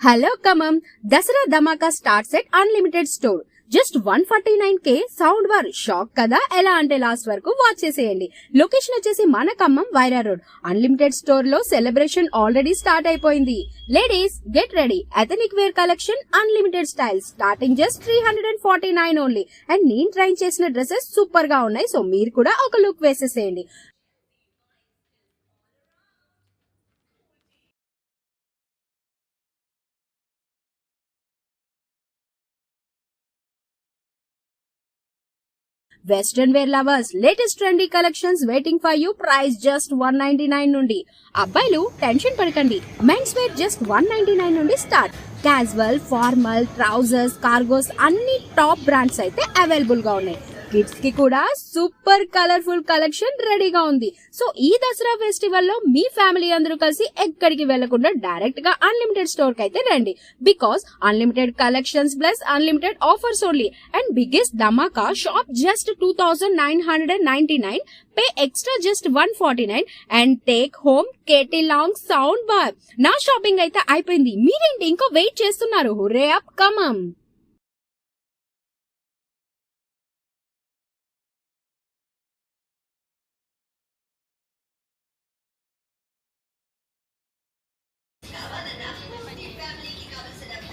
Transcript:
Hello కమం Dasara ధమాకా star set unlimited store. Just one forty nine K sound bar. Shock కదా? ఎలా అంటే last వరకు watch చేసేయండి. లొకేషన్ వచ్చేసి మన ఖమ్మం వైరా రోడ్. అన్లిమిటెడ్ స్టోర్లో సెలబ్రేషన్ ఆల్రెడీ స్టార్ట్ అయిపోయింది. Ladies get ready. Ethnic wear collection unlimited style. Starting just three hundred and forty nine only. And నేను ట్రై చేసిన డ్రెస్సెస్ సూపర్గా ఉన్నాయి. సో మీరు కూడా ఒక లుక్ వేసేసేయండి. Western wear lovers latest trendy collections waiting for you price just one ninety nine నుండి. అబ్బాయిలు టెన్షన్ పడకండి. Men's wear just one ninety nine నుండి start casual formal trousers cargos అన్ని టాప్ బ్రాండ్స్ అయితే అవైలబుల్గా ఉన్నాయి. కిడ్స్కి కూడా సూపర్ కలర్ఫుల్ కలెక్షన్ రెడీగా ఉంది. సో ఈ దసరా ఫెస్టివల్లో మీ ఫ్యామిలీ అందరూ కలిసి ఎక్కడికి వెళ్ళకుండా డైరెక్ట్గా అన్లిమిటెడ్ స్టోర్కి అయితే రండి. Because unlimited collections plus unlimited offers only. And biggest dhamaka shop just two thousand nine hundred and ninety nine. Pay extra just one forty nine. And take home KT long sound bar. నా shopping అయితే అయిపోయింది. మీరేంటి ఇంకో wait చేస్తున్నారు? Hurry up come on family ki kausad